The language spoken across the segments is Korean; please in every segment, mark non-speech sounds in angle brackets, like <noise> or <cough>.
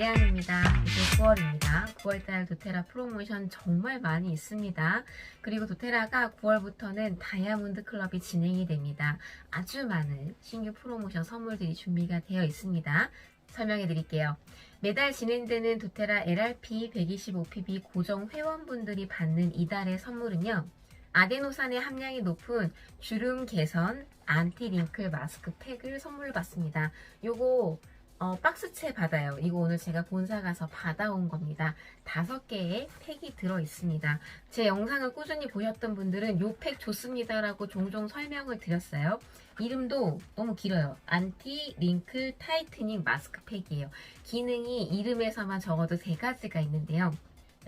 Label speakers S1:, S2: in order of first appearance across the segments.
S1: 예리안입니다. 이제 9월입니다. 9월달 도테라 프로모션 정말 많이 있습니다. 그리고 도테라가 9월부터는 다이아몬드 클럽이 진행이 됩니다. 아주 많은 신규 프로모션 선물들이 준비가 되어 있습니다. 설명해 드릴게요. 매달 진행되는 도테라 LRP 125PB 고정 회원분들이 받는 이달의 선물은요. 아데노산의 함량이 높은 주름 개선 안티 링클 마스크 팩을 선물로 받습니다. 요거 어, 박스채 받아요. 이거 오늘 제가 본사 가서 받아온 겁니다. 다섯 개의 팩이 들어 있습니다. 제 영상을 꾸준히 보셨던 분들은 요 팩 좋습니다라고 종종 설명을 드렸어요. 이름도 너무 길어요. 안티 링클 타이트닝 마스크 팩이에요. 기능이 이름에서만 적어도 세 가지가 있는데요.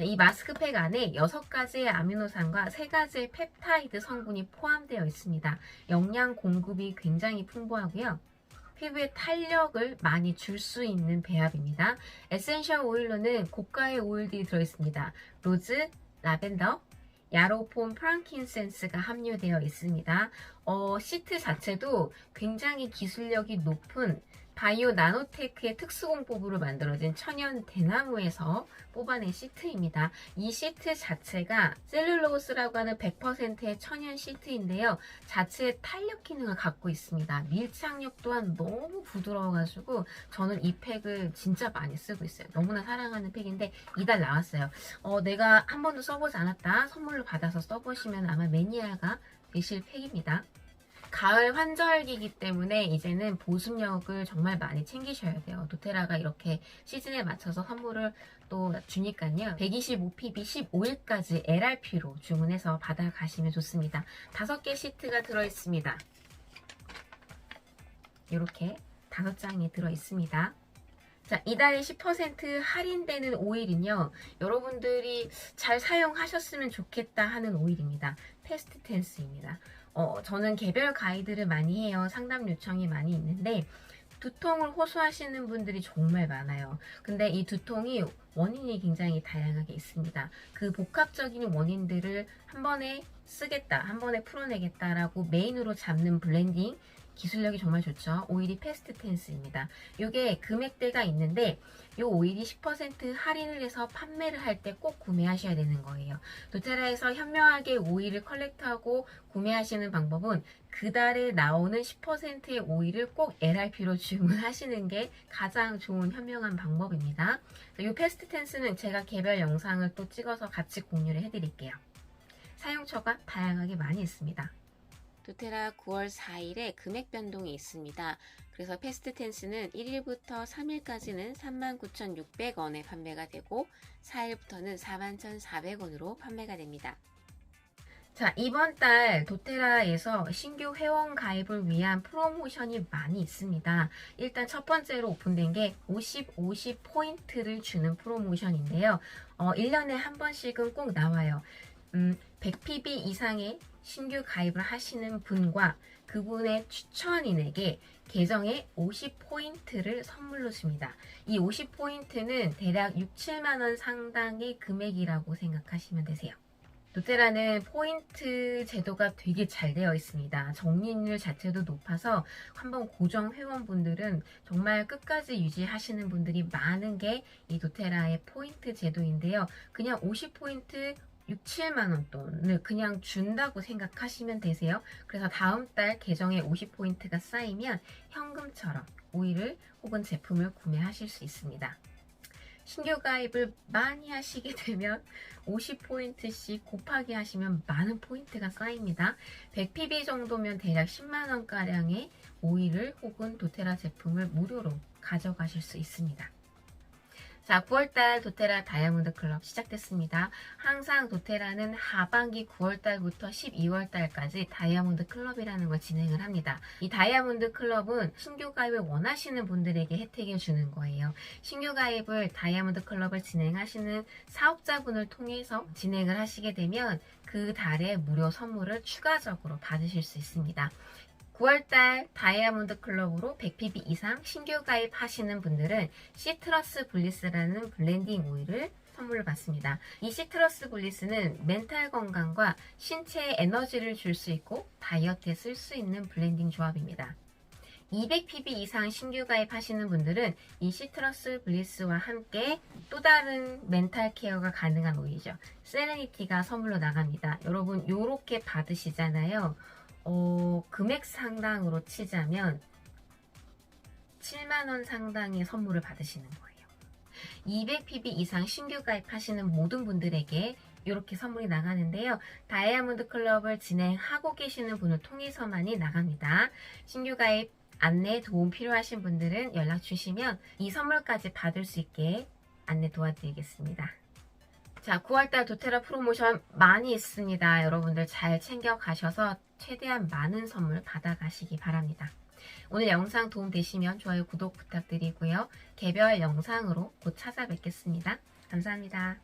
S1: 이 마스크팩 안에 6가지의 아미노산과 3가지의 펩타이드 성분이 포함되어 있습니다. 영양 공급이 굉장히 풍부하고요. 피부에 탄력을 많이 줄 수 있는 배합입니다. 에센셜 오일로는 고가의 오일들이 들어있습니다. 로즈, 라벤더, 야로폼 프랑킨센스가 함유되어 있습니다. 어, 시트 자체도 굉장히 기술력이 높은 바이오 나노테크의 특수공법으로 만들어진 천연 대나무에서 뽑아낸 시트입니다. 이 시트 자체가 셀룰로스라고 하는 100%의 천연 시트인데요. 자체의 탄력 기능을 갖고 있습니다. 밀착력 또한 너무 부드러워가지고 저는 이 팩을 진짜 많이 쓰고 있어요. 너무나 사랑하는 팩인데 이달 나왔어요. 어, 내가 한 번도 써보지 않았다. 선물로 받아서 써보시면 아마 매니아가 되실 팩입니다. 가을 환절기이기 때문에 이제는 보습력을 정말 많이 챙기셔야 돼요. 도테라가 이렇게 시즌에 맞춰서 선물을 또 주니까요. 125pb 15일까지 LRP로 주문해서 받아가시면 좋습니다. 다섯 개 시트가 들어있습니다. 이렇게 다섯 장이 들어있습니다. 자, 이달에 10% 할인되는 오일은요, 여러분들이 잘 사용하셨으면 좋겠다 하는 오일입니다. 패스트 텐스입니다. 어, 저는 개별 가이드를 많이 해요. 상담 요청이 많이 있는데, 두통을 호소하시는 분들이 정말 많아요. 근데 이 두통이 원인이 굉장히 다양하게 있습니다. 그 복합적인 원인들을 한 번에 쓰겠다, 한 번에 풀어내겠다라고 메인으로 잡는 블렌딩 기술력이 정말 좋죠. 오일이 패스트 텐스입니다. 이게 금액대가 있는데 이 오일이 10% 할인을 해서 판매를 할 때 꼭 구매하셔야 되는 거예요. 도테라에서 현명하게 오일을 컬렉트하고 구매하시는 방법은 그 달에 나오는 10%의 오일을 꼭 LRP로 주문하시는 게 가장 좋은 현명한 방법입니다. 이 패스트 텐스는 제가 개별 영상을 또 찍어서 같이 공유를 해드릴게요. 사용처가 다양하게 많이 있습니다. 도테라 9월 4일에 금액 변동이 있습니다. 그래서 패스트 텐스는 1일부터 3일까지는 39,600원에 판매가 되고 4일부터는 41,400원으로 판매가 됩니다. 자, 이번 달 도테라에서 신규 회원 가입을 위한 프로모션이 많이 있습니다. 일단 첫 번째로 오픈된 게 50, 50 포인트를 주는 프로모션인데요. 어, 1년에 한 번씩은 꼭 나와요. 음, 100PB 이상의 신규 가입을 하시는 분과 그분의 추천인에게 계정에 50포인트를 선물로 줍니다. 이 50포인트는 대략 6, 7만원 상당의 금액이라고 생각하시면 되세요. 도테라는 포인트 제도가 되게 잘 되어 있습니다. 정리율 자체도 높아서 한번 고정 회원분들은 정말 끝까지 유지하시는 분들이 많은 게이 도테라의 포인트 제도인데요. 그냥 50포인트 6, 7만원 돈을 그냥 준다고 생각하시면 되세요. 그래서 다음 달 계정에 50포인트가 쌓이면 현금처럼 오일을 혹은 제품을 구매하실 수 있습니다. 신규 가입을 많이 하시게 <laughs> 되면 50포인트씩 곱하기 하시면 많은 포인트가 쌓입니다. 100pb 정도면 대략 10만원가량의 오일을 혹은 도테라 제품을 무료로 가져가실 수 있습니다. 자, 9월달 도테라 다이아몬드 클럽 시작됐습니다. 항상 도테라는 하반기 9월달부터 12월달까지 다이아몬드 클럽이라는 걸 진행을 합니다. 이 다이아몬드 클럽은 신규 가입을 원하시는 분들에게 혜택을 주는 거예요. 신규 가입을 다이아몬드 클럽을 진행하시는 사업자분을 통해서 진행을 하시게 되면 그 달에 무료 선물을 추가적으로 받으실 수 있습니다. 9월달 다이아몬드 클럽으로 100pb 이상 신규 가입하시는 분들은 시트러스 블리스라는 블렌딩 오일을 선물로 받습니다. 이 시트러스 블리스는 멘탈 건강과 신체에 에너지를 줄 수 있고 다이어트에 쓸 수 있는 블렌딩 조합입니다. 200pb 이상 신규 가입하시는 분들은 이 시트러스 블리스와 함께 또 다른 멘탈 케어가 가능한 오일이죠. 세레니티가 선물로 나갑니다. 여러분 요렇게 받으시잖아요. 어, 금액 상당으로 치자면 7만원 상당의 선물을 받으시는 거예요. 200pb 이상 신규 가입하시는 모든 분들에게 이렇게 선물이 나가는데요. 다이아몬드 클럽을 진행하고 계시는 분을 통해서만이 나갑니다. 신규 가입 안내 도움 필요하신 분들은 연락 주시면 이 선물까지 받을 수 있게 안내 도와드리겠습니다. 자, 9월달 도테라 프로모션 많이 있습니다. 여러분들 잘 챙겨 가셔서 최대한 많은 선물 받아가시기 바랍니다. 오늘 영상 도움 되시면 좋아요, 구독 부탁드리고요. 개별 영상으로 곧 찾아뵙겠습니다. 감사합니다.